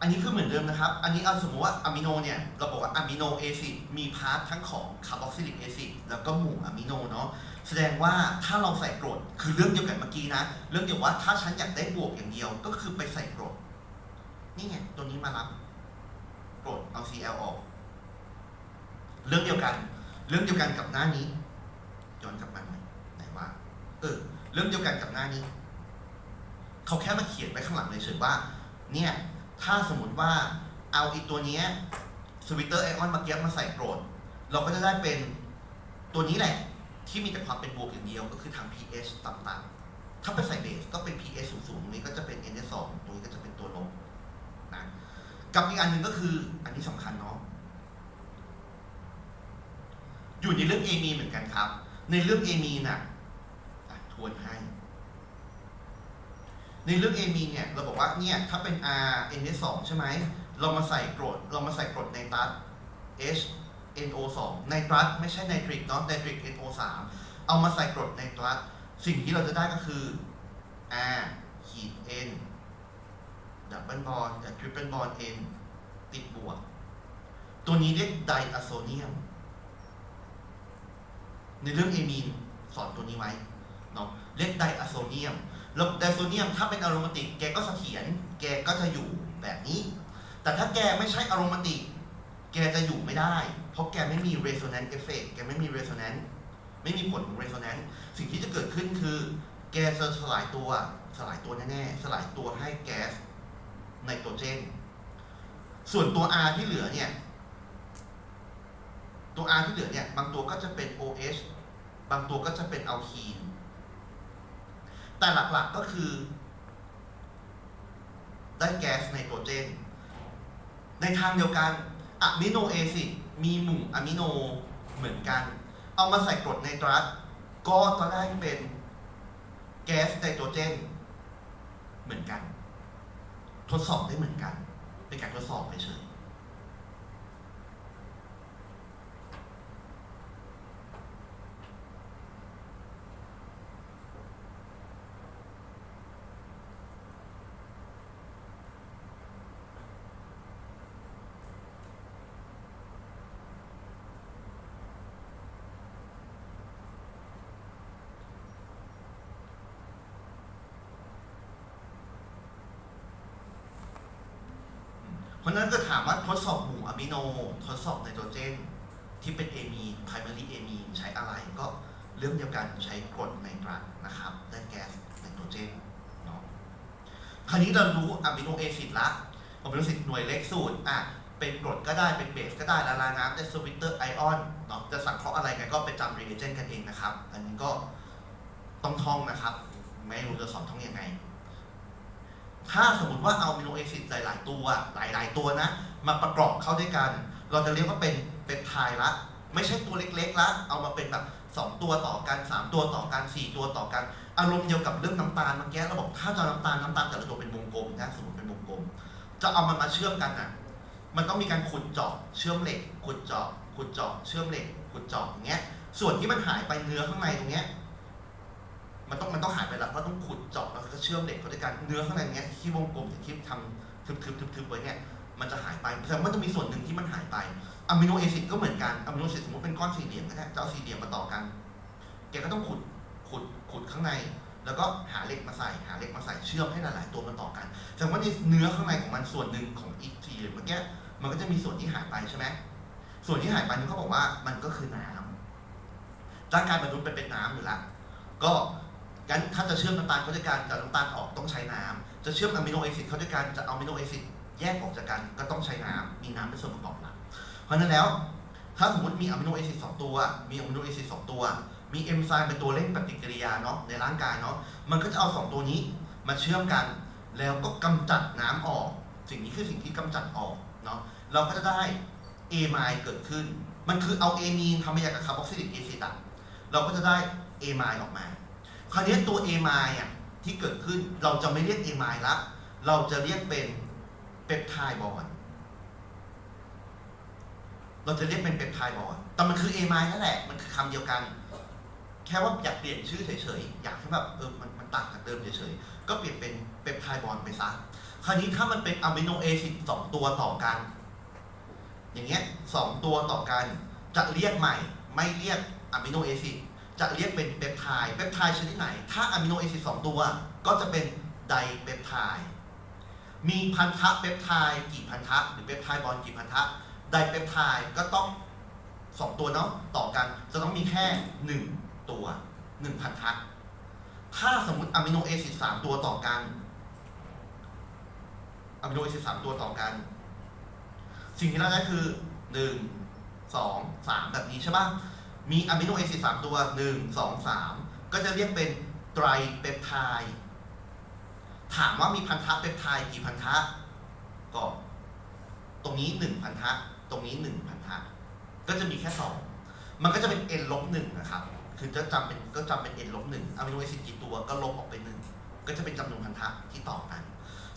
อันนี้คือเหมือนเดิมนะครับ อันนี้เอาสมมติว่าอะมิโนเนี่ย เราบอกว่าอะมิโนเอซิดมีพาร์ททั้งของคาร์บอกซิลิกแอซิดแล้วก็หมู่อะมิโนเนาะ แสดงว่าถ้าเราใส่กรด คือเรื่องเดียวกันเมื่อกี้นะ เรื่องเดียวว่าถ้าฉันอยากได้บวกอย่างเดียว ก็คือไปใส่กรด นี่ไง ตัวนี้มารับกรดเอา Cl ออก เรื่องเดียวกัน เรื่องเดียวกันกับหน้านี้ย้อนกลับมาหน่อยไหนว่า เออ เรื่องเดียวกันกับหน้านี้ เขาแค่มาเขียนไว้ข้างหลังเลยเฉยว่า เนี่ย ถ้าสมมติว่าเอาอีกตัวนี้สวิตเตอร์ไอออนมาเก็บมาใส่โกรด เราก็จะได้เป็นตัวนี้แหละที่มีแต่ความเป็นบวกอย่างเดียวก็คือทาง pH ต่ำๆถ้าไปใส่เบสก็เป็น pH สูงๆตรงนี้ก็จะเป็น NS2 ตรงนี้ก็จะเป็นตัวลบนะกับอีกอันหนึ่งก็คืออันที่สำคัญเนาะอยู่ในเรื่องเอมีเหมือนกันครับ ในเรื่องเอมีนะ่ะทวนให้ ในเรื่องเอมีเนี่ยเราบอกว่าเนี่ยถ้าเป็น R NS2 ใช่ไหมเรามาใส่กรดเรามาใส่กรดในตัส H NO2 ไนตรัสไม่ใช่ไนตริกเนาะไนตริก NO3 เอามาใส่กรดไนตรัสสิ่งที่เราจะได้ก็คือ R ขีด N ดับเบิลบอลกับทริปเปิลบอล N ติดบวก ตัวนี้เรียกไดอะโซเนียม ในเรื่องเอมีนสอนตัวนี้ไว้เนาะเรียกไดอะโซเนียม แล้วไดโซเนียมถ้าเป็นอโรมาติกแกก็เสถียรแกก็จะอยู่แบบนี้ แต่ถ้าแกไม่ใช่อโรมาติกแกจะอยู่ไม่ได้ เพราะแกไม่มี resonance effect แกไม่มี resonance ไม่มีผลของ resonance สิ่งที่จะเกิดขึ้นคือ แกจะสลายตัว สลายตัวแน่ๆ สลายตัวให้แก๊สไนโตรเจน ส่วนตัว R ที่เหลือเนี่ย ตัว R ที่เหลือเนี่ย บางตัวก็จะเป็น OH บางตัวก็จะเป็นอัลคีน แต่หลักๆก็คือ ได้แก๊สไนโตรเจน ในทางเดียวกันอะมิโนเอซิดมีหมู่อะมิโนเหมือนกัน เอามาใส่กรดไนตรัสก็จะได้เป็นแก๊สไนโตรเจน เหมือนกัน ทดสอบได้เหมือนกัน เป็นการทดสอบเฉย เพราะนั้นก็ถามว่าทดสอบหมู่อะมิโน ทดสอบไนโตรเจน ที่เป็นเอมีน primary เอมีนใช้อะไรก็เรื่องเดียวกันใช้กรดไนตรัสนะครับได้แก๊สไนโตรเจนเนาะคราวนี้เรารู้อะมิโนเอซิดละอะมิโนเอซิดหน่วยเล็กสูตรอะเป็นกรดก็ได้เป็นเบสก็ได้ละลายน้ำได้สวิตเตอร์ไอออนเนาะจะสังเคราะห์อะไรกันก็ไปจำ reagent กันเองนะครับ อันนี้ก็ต้องท่องนะครับ ไม่รู้จะสอนท่องยังไง ถ้าสมมติว่าเอามิโนแอซิดหลาย ๆ ตัว หลาย ๆ ตัวนะ มาประกอบเข้าด้วยกัน เราจะเรียกว่าเป็นเป็นไทด์ละ ไม่ใช่ตัวเล็ก ๆ ละ เอามาเป็นแบบ2ตัวต่อกัน 3 ตัวต่อกัน 4 ตัวต่อกัน อารมณ์เดียวกับเรื่องน้ำตาลเมื่อกี้เราบอกถ้าจะเอน้ำตาลน้ำตาลแต่ละตัวเป็นวงกลมนะสมมติเป็นวงกลม จะเอามันมาเชื่อมกันอะ มันต้องมีการขุดเจาะเชื่อมเหล็ก ขุดเจาะขุดเจาะเชื่อมเหล็กขุดเจาะอย่างเงี้ย ส่วนที่มันหายไปเนื้อข้างในตรงเนี้ย มันต้องมันต้องหายไปแล้วเพราะต้องขุดเจาะแล้วก็เชื่อมเหล็กเข้าด้วยกันเนื้อข้างในเนี้ยที่วงกลมที่ทำทึบทึบทึบทึบไว้เนี่ยมันจะหายไปแต่มันจะมีส่วนหนึ่งที่มันหายไปอะมิโนแอซิดก็เหมือนกันอะมิโนแอซิดสมมติเป็นก้อนสี่เหลี่ยมก็ได้จะเอาสี่เหลี่ยมมาต่อกันแกก็ต้องขุดขุดขุดข้างใน แล้วก็หาเหล็กมาใส่หาเหล็กมาใส่เชื่อมให้หลาย ๆ ตัวมันต่อกันแต่ว่าในเนื้อข้างในของมันส่วนหนึ่งของอีกสี่เหลี่ยมเมื่อกี้มันก็จะมีส่วนที่หายไปใช่ไหมส่วนที่หายไปนี่เขาบอกว่ามันก็คือน้ำร่างกายมนุษย์เป็นเป็นน้ำอยู่ล้วก็ งั้นถ้าจะเชื่อมน้ำตาลเข้าด้วยกันจะน้ำตาลออกต้องใช้น้ำจะเชื่อมอะมิโนแอซิดเข้าด้วยกันจะเอาอะมิโนแอซิดแยกออกจากกันก็ต้องใช้น้ำมีน้ำเป็นส่วนประกอบหลักเพราะนั้นแล้ว ถ้าสมมติมีอะมิโนแอซิดสองตัว มีอะมิโนแอซิดสองตัว มีเอนไซม์เป็นตัวเร่งปฏิกิริยาเนาะในร่างกายเนาะมันก็จะเอาสองตัวนี้มาเชื่อมกัน แล้วก็กำจัดน้ำออก สิ่งนี้คือสิ่งที่กำจัดออกเนาะเราก็จะได้เอไมเกิดขึ้น มันคือเอาเอมีนทำมาจากคาร์บอกซิลิกแอซิดอะเราก็จะได้เอไมออกมา คราวนี้ตัว a ไมล์อะที่เกิดขึ้นเราจะไม่เรียก a ไมล์ละ เราจะเรียกเป็นเปปไทด์บอนด์เราจะเรียกเป็นเปปไทด์บอนด์แต่มันคือ a ไมล์นั่นแหละ มันคือคำเดียวกัน แค่ว่าอยากเปลี่ยนชื่อเฉยๆ อยากให้แบบเออมันมันต่างจากเดิมเฉยๆ ก็เปลี่ยนเป็นเปปไทด์บอนด์ไปซะ คราวนี้ถ้ามันเป็นอะมิโนแอซิดสองตัวต่อกัน อย่างเงี้ยสองตัวต่อกัน จะเรียกใหม่ ไม่เรียกอะมิโนแอซิด จะเรียกเป็นเปปไทด์เปปไทด์ชนิดไหน ถ้าอะมิโนแอซิดสองตัว ก็จะเป็นไดเปปไทด์มีพันธะเปปไทด์กี่พันธะหรือเปปไทด์บอลกี่พันธะไดเปปไทด์ก็ต้องสองตัวเนาะต่อกันจะต้องมีแค่หนึ่งตัวหนึ่งพันธะถ้าสมมติอะมิโนแอซิดสามตัวต่อกันอะมิโนแอซิดสามตัวต่อกัน สิ่งที่เราได้คือหนึ่งสองสามแบบนี้ใช่ปะ มีอะมิโนแอซิดสามตัวหนึ่งสองสามก็จะเรียกเป็นไตรเปปไทด์ถามว่ามีพันธะเปปไทด์กี่พันธะก็ตรงนี้หนึ่งพันธะตรงนี้หนึ่งพันธะก็จะมีแค่สองมันก็จะเป็น n ลบหนึ่งนะครับคือจะจำเป็นก็จำเป็น n ลบหนึ่งอะมิโนแอซิดกี่ตัวก็ลบออกไปหนึ่งก็จะเป็นจำนวนพันธะที่ต่อกัน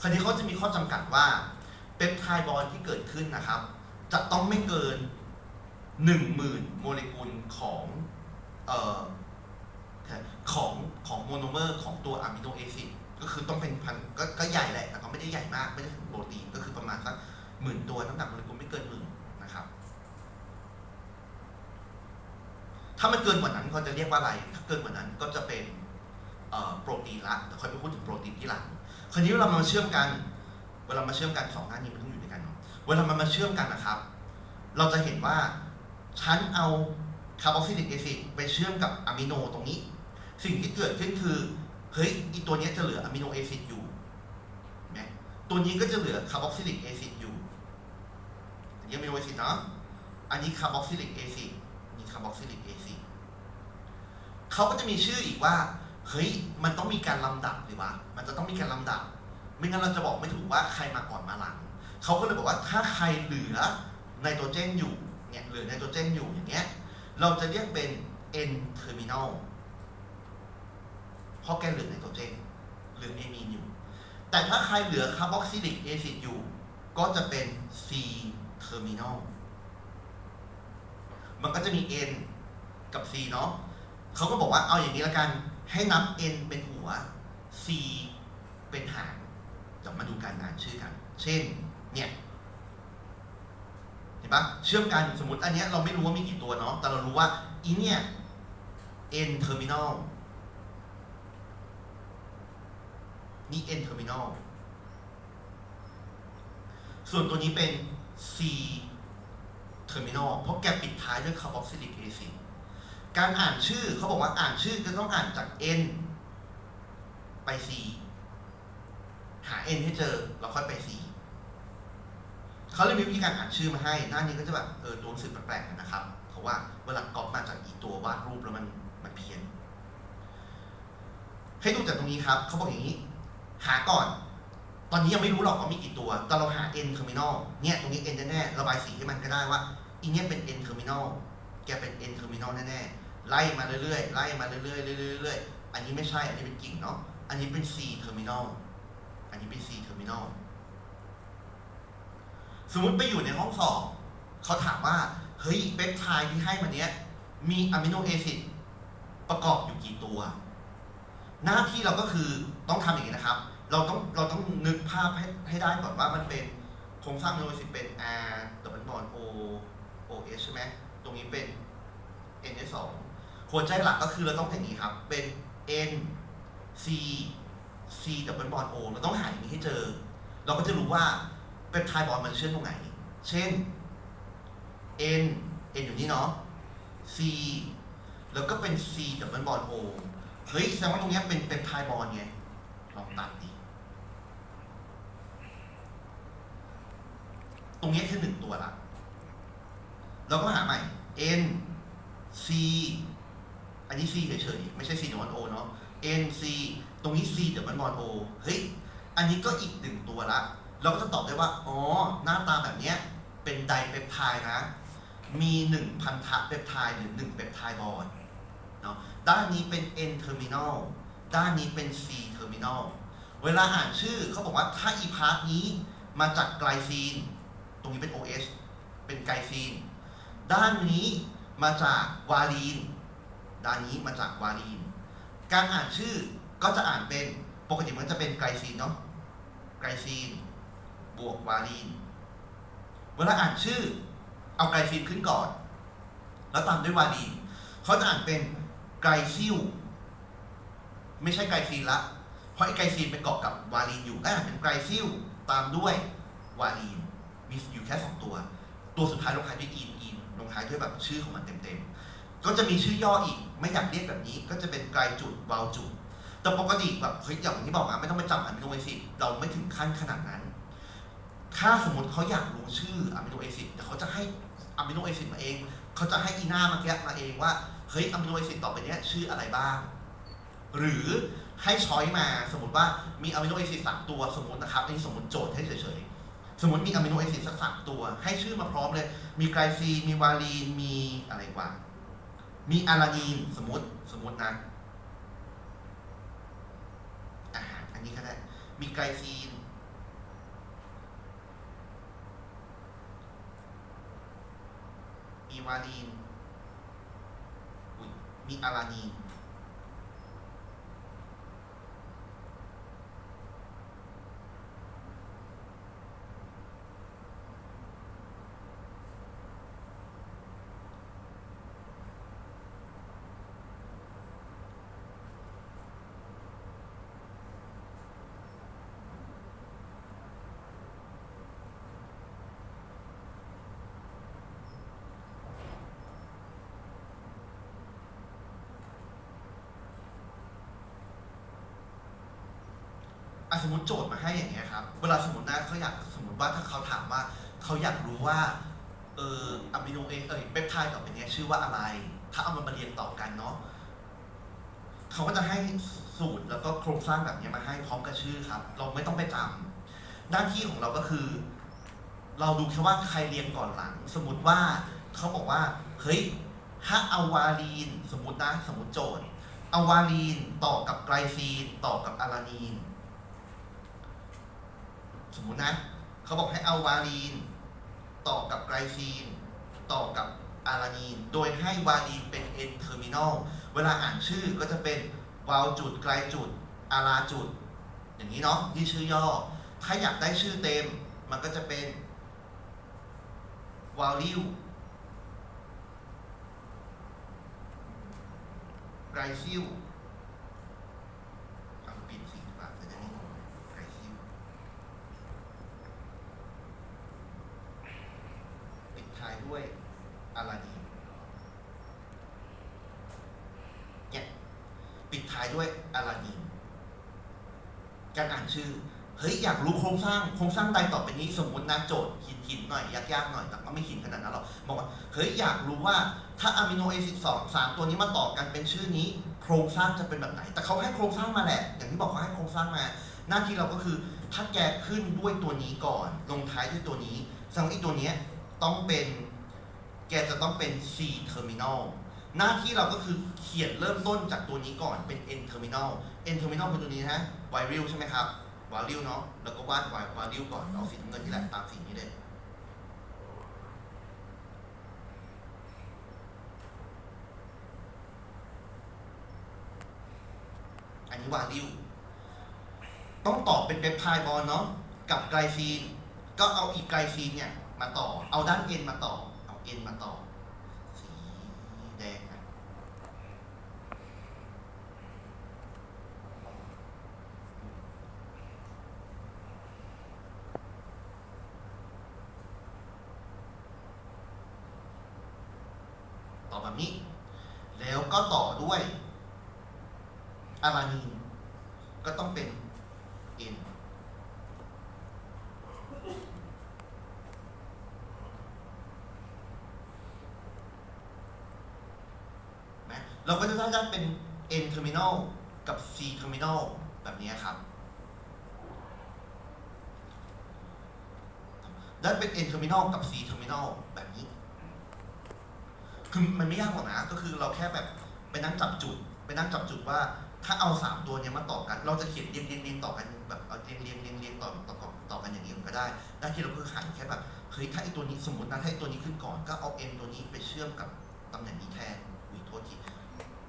คราวนี้เขาจะมีข้อจำกัดว่าเปปไทด์บอลที่เกิดขึ้นนะครับ จะต้องไม่เกิน 10,000โมเลกุลของเอ่อของของโมโนเมอร์ของตัวอะมิโนแอซิดก็คือต้องเป็นพันก็ก็ใหญ่แหละแต่ก็ไม่ได้ใหญ่มากไม่ได้ถึงโปรตีนก็คือประมาณสักหมื่นตัวน้ำหนักโมเลกุลไม่เกินหมื่นนะครับถ้ามันเกินกว่านั้นเขาจะเรียกว่าอะไร ถ้าเกินกว่านั้นก็จะเป็นโปรตีนละแต่ค่อยไปพูดถึงโปรตีนที่หลังคราวนี้เวลามาเชื่อมกัน เวลามาเชื่อมกันสองหน้านี้มันต้องอยู่ด้วยกันเนาะเวลามันมาเชื่อมกันนะครับ เราจะเห็นว่า ฉันเอาคาร์บอกซิลิกแอซิดไปเชื่อมกับอะมิโนตรงนี้ สิ่งที่เกิดขึ้นคือเฮ้ยอีตัวนี้จะเหลืออะมิโนแอซิดอยู่นไหมตัวนี้ก็จะเหลือคาร์บอกซิลิกแอซิดอยู่อันนี้อะมิโนแอซิดเนาะอันนี้คาร์บอกซิลิกแอซิดนี่คาร์บอกซิลิกแอซิดเขาก็จะมีชื่ออีกว่าเฮ้ยมันต้องมีการลำดับหรือวะมันจะต้องมีการลำดับ ไม่งั้นเราจะบอกไม่ถูกว่าใครมาก่อนมาหลังเขาก็เลยบอกว่าถ้าใครเหลือไนโตรเจนอยู่ เนี่ยหลือไนโตรเจนอยู่อย่างเงี้ยเราจะเรียกเป็น N terminal เพราะแกเหลือไนโตรเจนเหลือเอมีนอยู่ แต่ถ้าใครเหลือคาร์บอกซิลิกแอซิดอยู่ ก็จะเป็น C terminal มันก็จะมี N กับ C เนาะเขาก็บอกว่าเอาอย่างนี้ละกันให้นับ N เป็นหัว C เป็นหางเดี๋ยวมาดูการอ่านชื่อกัน เช่น เนี่ย เห็นปะเชื่อมกันสมมติอันเนี้ยเราไม่รู้ว่ามีกี่ตัวเนาะแต่เรารู้ว่าอีเนี่ย N terminal นี่ N terminal ส่วนตัวนี้เป็น C terminal เพราะแกปิดท้ายด้วยคาร์บอกซิลิกแอซิดการอ่านชื่อเขาบอกว่าอ่านชื่อจะต้องอ่านจาก N ไป C หา N ให้เจอแล้วค่อยไป C เขาเลยมีวิธีการอ่านชื่อมาให้หน้านี้ก็จะแบบเออตัวหนังสือแปลกๆนะครับ เพราะว่าเวลาก๊อปมาจากอีตัววาดรูปแล้วมันมันเพี้ยน ให้ดูจากตรงนี้ครับ เขาบอกอย่างนี้ หาก่อน ตอนนี้ยังไม่รู้หรอกว่ามีกี่ตัว แต่เราหา n terminal เนี่ยตรงนี้ n แน่ๆระบายสีให้มันก็ได้ว่าอีเนี่ยเป็น n terminal แกเป็น n terminal แน่ๆไล่มาเรื่อยๆไล่มาเรื่อยๆเรื่อยๆเรื่อยๆอันนี้ไม่ใช่อันนี้เป็นกิ่งเนาะอันนี้เป็น c terminal อันนี้เป็น c terminal สมมติไปอยู่ในห้องสอบเขาถามว่า เฮ้ยเปปไทด์ที่ให้มาเนี้ย มีอะมิโนแอซิดประกอบอยู่กี่ตัว หน้าที่เราก็คือต้องทำอย่างนี้นะครับ เราต้องเราต้องนึกภาพให้ให้ได้ก่อนว่ามันเป็นโครงสร้างอะมิโนแอซิดเป็น R ดับเบิลบอล O O S ใช่ไหมตรงนี้เป็น N S 2หัวใจหลักก็คือเราต้องอย่างนี้ครับ เป็น N C C ดับเบิลบอล O เราต้องหาอย่างนี้ให้เจอ เราก็จะรู้ว่า เป็นไทบอลมันเชื่อมตรงไหน เช่น N N อยู่นี่เนาะ C แล้วก็เป็น C ดับเบิลบอล O เฮ้ยแสดงว่าตรงเนี้ยเป็นเป็นไทบอลไง ลองตัดดิ ตรงเนี้ยคือหนึ่งตัวละ เราก็หาใหม่ N C อันนี้ C เฉยๆ ไม่ใช่ C ดับเบิล O เนาะ N C ตรงนี้ C ดับเบิลบอล O เฮ้ย อันนี้ก็อีกหนึ่งตัวละ เราก็จะตอบได้ว่า อ๋อ หน้าตาแบบเนี้ยเป็นไดเปปไทด์นะ มีหนึ่งพันธะเปปไทด์หรือหนึ่งเปปไทด์บอลเนาะ ด้านนี้เป็น N terminal ด้านนี้เป็น C terminal เวลาอ่านชื่อเขาบอกว่าถ้าอีพาร์ทนี้มาจากไกลซีน ตรงนี้เป็น OH เป็นไกลซีน ด้านนี้มาจากวาลีน ด้านนี้มาจากวาลีน การอ่านชื่อก็จะอ่านเป็น ปกติมันจะเป็นไกลซีนเนาะ ไกลซีน บวกวาลีน เวลาอ่านชื่อ เอาไกลซีนขึ้นก่อน แล้วตามด้วยวาลีนเขาจะอ่านเป็นไกลซิลไม่ใช่ไกลซีนละ เพราะไอ้ไกลซีนเป็นเกาะกับวาลีนอยู่ก็อ่านเป็นไกลซิลตามด้วยวาลีน มีอยู่แค่สองตัว ตัวสุดท้ายลงท้ายด้วยอีนอีนลงท้ายด้วยแบบชื่อของมันเต็มๆ ก็จะมีชื่อย่ออีก ไม่อยากเรียกแบบนี้ ก็จะเป็นไกลจุดวาวจุดแต่ปกติแบบเฮ้ยอย่างที่บอกอะไม่ต้องไปจำอะมิโนแอซิเราไม่ถึงขั้นขนาดนั้น ถ้าสมมติเขาอยากรู้ชื่ออะมิโนแอซิดเดี๋ยวเขาจะให้อะมิโนแอซิดมาเอง เขาจะให้อีหน้ามาแก้มาเองว่า เฮ้ยอะมิโนแอซิดต่อไปเนี้ยชื่ออะไรบ้าง หรือให้ช้อยมาสมมติว่ามีอะมิโนแอซิดสามตัวสมมตินะครับอันนี้สมมติโจทย์ให้เฉยๆ สมมติมีอะมิโนแอซิดสักสามตัว ให้ชื่อมาพร้อมเลย มีไกลซี มีวาลีน มีอะไรกว่า มีอารานีนสมมติสมมตินะอาหารอันนี้ก็ได้ มีไกลซีน มีวาลีน อะสมมติโจทย์มาให้อย่างเงี้ยครับเวลาสมมตินะเขาอยากสมมติว่าถ้าเขาถามว่าเขาอยากรู้ว่าเอออะมิโนเอเอยเปปไทด์ต่อไปเนี้ยชื่อว่าอะไร ถ้าเอามันมาเรียงต่อกันเนาะเขาก็จะให้สูตรแล้วก็โครงสร้างแบบนี้มาให้พร้อมกับชื่อครับ เราไม่ต้องไปจำหน้าที่ของเราก็คือ เราดูแค่ว่าใครเรียงก่อนหลัง สมมติว่าเขาบอกว่าเฮ้ยถ้าเอาวาลีน สมมตินะสมมติโจทย์เอาวาลีนต่อกับไกลซีน ต่อกับอารานีน สมมุตินะเขาบอกให้เอาวาลีน ต่อกับไกลซีน ต่อกับอารานีน โดยให้วาลีนเป็น N terminal เวลาอ่านชื่อก็จะเป็นวาลจุดไกลจุดอาราจุด อย่างนี้เนาะนี่ชื่อย่อ ถ้าอยากได้ชื่อเต็ม มันก็จะเป็นวาลิวไกลซิลเอาปิดสีดีกว่าจะได้ไม่งงไกลซิล ปิดท้ายด้วยอารานีนเนี่ยปิดท้ายด้วยอารานีนการอ่านชื่อ เฮ้ยอยากรู้โครงสร้างโครงสร้างใดต่อไปนี้สมมตินะโจทย์หินหินหน่อยยากๆหน่อยแต่ก็ไม่หินขนาดนั้นหรอกบอกว่าเฮ้ยอยากรู้ว่าถ้าอะมิโนแอซิดสองสามตัวนี้มาต่อกันเป็นชื่อนี้ โครงสร้างจะเป็นแบบไหน แต่เขาให้โครงสร้างมาแหละ อย่างที่บอกเขาให้โครงสร้างมา หน้าที่เราก็คือถ้าแกขึ้นด้วยตัวนี้ก่อน ลงท้ายด้วยตัวนี้สดงอ้ตัวเนี้ยต้องเป็นแกจะต้องเป็น C terminal หน้าที่เราก็คือเขียนเริ่มต้นจากตัวนี้ก่อนเป็น N terminal N terminal คือตัวนี้นะ viral ใช่ไหมครับ viral เนาะแล้วก็วาด viral ก่อนเอาสีน้ำเงินนี่แหละตามสีนี้เลยอันนี้วาลิวต้องต่อเป็นเปปไทด์บอลเนาะกับไกลซีน ก็เอาอีกไกลซีนเนี่ยมาต่อ เอาด้านเอ็นมาต่อ เอาเอ็นมาต่อ สีแดงนะ ต่อแบบนี้แล้วก็ต่อด้วยอารานีนก็ต้องเป็นเอ็นนะเราก็จะได้เป็น N terminal กับ C terminal แบบนี้ครับได้เป็น N terminal กับ C terminal แบบนี้ คือมันไม่ยากหรอกนะ ก็คือเราแค่แบบไปนั่งจับจุด ไปนั่งจับจุดว่า ถ้าเอาสามตัวเนี้ยมาต่อกัน เราจะเขียนเรียงเรียงเรียงต่อกันแบบเอาเรียงเรียงเรียงเรียงต่อต่อต่อต่อกันอย่างนี้มันก็ได้หน้าที่เราคือหันแค่แบบเฮ้ยถ้าไอตัวนี้สมมตินะถ้าไอตัวนี้ขึ้นก่อนก็เอา n ตัวนี้ไปเชื่อมกับตำแหน่งนี้แทนอุ้ยโทษที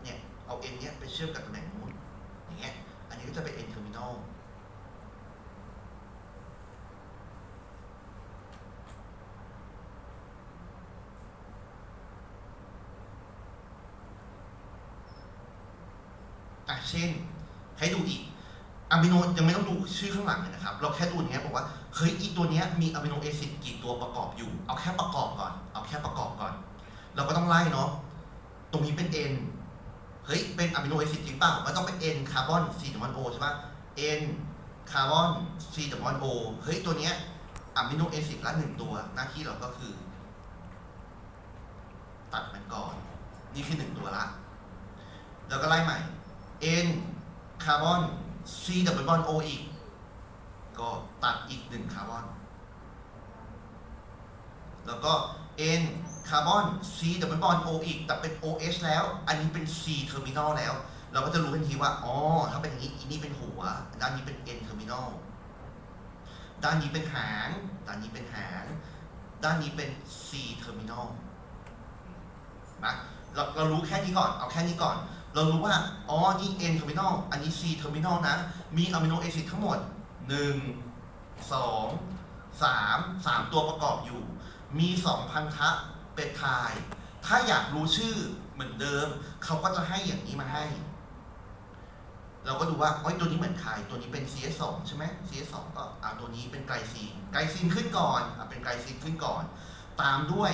เนี่ยเอา n เนี้ยไปเชื่อมกับตำแหน่งนู้นอย่างเงี้ยอันนี้ก็จะเป็น n terminal เช่น ให้ดูอีกอะมิโนยังไม่ต้องดูชื่อข้างหลังเลยนะครับ เราแค่ดูอย่างเงี้ยบอกว่าเฮ้ยอีตัวเนี้ยมีอะมิโนแอซิดกี่ตัวประกอบอยู่ เอาแค่ประกอบก่อน เอาแค่ประกอบก่อน เราก็ต้องไล่เนาะตรงนี้เป็น N เฮ้ยเป็นอะมิโนแอซิดจริงเปล่ามันต้องเป็น N คาร์บอน4 O ใช่ปะ N คาร์บอน4 O เฮ้ยตัวเนี้ยอะมิโนแอซิดละหนึ่งตัวหน้าที่เราก็คือ ตัดมันก่อน นี่คือหนึ่งตัวละ แล้วก็ไล่ใหม่ N คาร์บอน C ดับเบิลบอน O อีก ก็ตัดอีกหนึ่งคาร์บอน แล้วก็ N คาร์บอน C ดับเบิลบอน O อีก แต่เป็น OH แล้ว อันนี้เป็น C เทอร์มินอลแล้ว เราก็จะรู้ทันทีว่า อ๋อ ถ้าเป็นอย่างนี้อีนี่เป็นหัว ด้านนี้เป็น N เทอร์มินอล ด้านนี้เป็นหาง ด้านนี้เป็นหาง ด้านนี้เป็น C เทอร์มินอลนะเราเรารู้แค่นี้ก่อน เอาแค่นี้ก่อน เรารู้ว่า อ๋อ นี่ N terminal อันนี้ C terminal นะ มีอะมิโนแอซิดทั้งหมด 1 2 3 3 ตัวประกอบอยู่ มี 2 พันธะเปปไทด์ถ้าอยากรู้ชื่อเหมือนเดิม เขาก็จะให้อย่างนี้มาให้ เราก็ดูว่าโอ้ยตัวนี้เหมือนใคร ตัวนี้เป็น CS2 ใช่ไหม CS2 ก็อ่าตัวนี้เป็นไกลซีน ไกลซีนขึ้นก่อนอะเป็นไกลซีนขึ้นก่อน ตามด้วย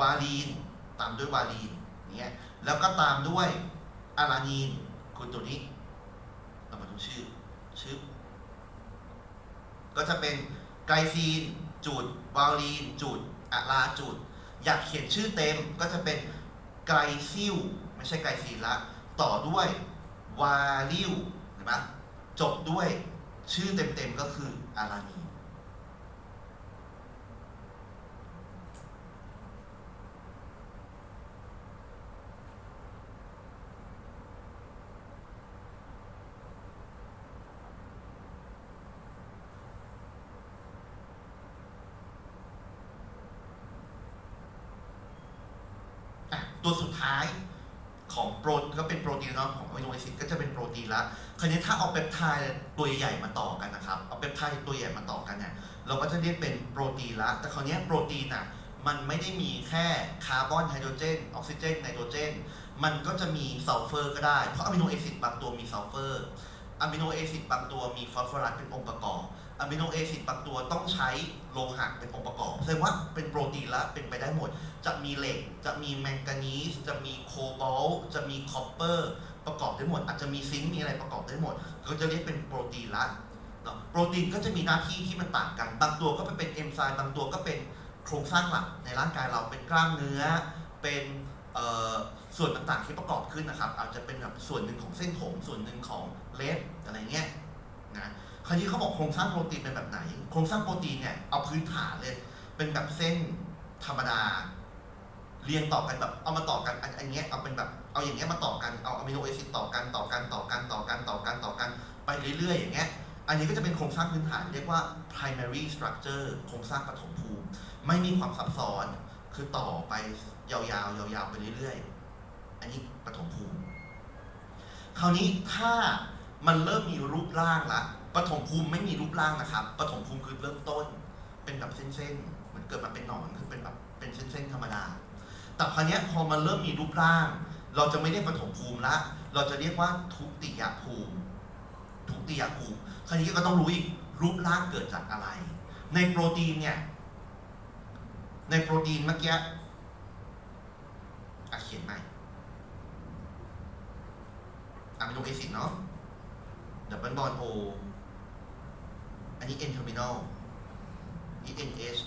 วาลีน ตามด้วยวาลีน เงี้ยแล้วก็ตามด้วยอารานีนคือตัวนี้เรามาดูชื่อชื่อ ก็จะเป็นไกลซีนจุดวาลีนจุดอะลาจุดอยากเขียนชื่อเต็มก็จะเป็นไกลซิลไม่ใช่ไกลซีนละต่อด้วยวาลิวเห็นไหมจบด้วยชื่อเต็มๆก็คืออารานีน อะตัวสุดท้ายของโปรก็เป็นโปรตีนเนาะของอะมิโนแอ ซิดก็จะเป็นโปรตีนละคราวนี้ถ้าเอาเปปไทด์ตัวใหญ่มาต่อกันนะครับ เอาเปปไทด์ตัวใหญ่มาต่อกันเนี่ยเราก็จะเรียกเป็นโปรตีนละ แต่คราวนี้โปรตีนอะมันไม่ได้มีแค่คาร์บอนไฮโดรเจนออกซิเจนไนโตรเจน มันก็จะมีซัลเฟอร์ก็ได้ เพราะอะมิโนแอซิดบางตัวมีซัลเฟอร์อะมิโนแอซิดบางตัวมีฟอสฟอรัสเป็นองค์ประกอบอะมิโนแอซิดบางตัวต้องใช้โลหะเป็นองค์ประกอบ แสดงว่าเป็นโปรตีนละเป็นไปได้หมด จะมีเหล็ก จะมีแมงกานีส จะมีโคบอลต์ จะมีคอปเปอร์ ประกอบได้หมด อาจจะมีซิงค์มีอะไรประกอบได้หมด ก็จะเรียกเป็นโปรตีนละเนาะโปรตีนก็จะมีหน้าที่ที่มันต่างกัน บางตัวก็ไปเป็นเอนไซม์บางตัวก็เป็นโครงสร้างหลักในร่างกายเราเป็นกล้ามเนื้อ เป็นส่วนต่างๆที่ประกอบขึ้นนะครับ อาจจะเป็นแบบส่วนหนึ่งของเส้นผมส่วนหนึ่งของเล็บอะไรเงี้ยนะคราวนี้เขาบอกโครงสร้างโปรตีนเป็นแบบไหน โครงสร้างโปรตีนเนี่ยเอาพื้นฐานเลย เป็นแบบเส้นธรรมดา เรียงต่อกันแบบเอามาต่อกันอันอันเนี้ยเอาเป็นแบบเอาอย่างเงี้ยมาต่อกันเอาอะมิโนแอซิดต่อกันต่อกันต่อกันต่อกันต่อกันต่อกันไปเรื่อยๆอย่างเงี้ยอันนี้ก็จะเป็นโครงสร้างพื้นฐานเรียกว่า primary structure โครงสร้างปฐมภูมิ ไม่มีความซับซ้อนคือต่อไปยาวๆยาวๆไปเรื่อยๆ อันนี้ปฐมภูมิ คราวนี้ถ้ามันเริ่มมีรูปร่างละปฐมภูมิไม่มีรูปร่างนะครับปฐมภูมิคือเริ่มต้น เป็นแบบเส้นๆเหมือนเกิดมาเป็นหนอนคือเป็นแบบเป็นเส้นๆธรรมดา แต่คราวนี้พอมันเริ่มมีรูปร่าง เราจะไม่เรียกปฐมภูมิละ เราจะเรียกว่าทุติยภูมิ ทุติยภูมิ คราวนี้ก็ต้องรู้อีกรูปร่างเกิดจากอะไร ในโปรตีนเนี่ย ในโปรตีนเมื่อกี้อะเขียนใหม่อะมิโนแอซิดเนาะดับเบิลบอนโออันนี้ N terminal นี่ NH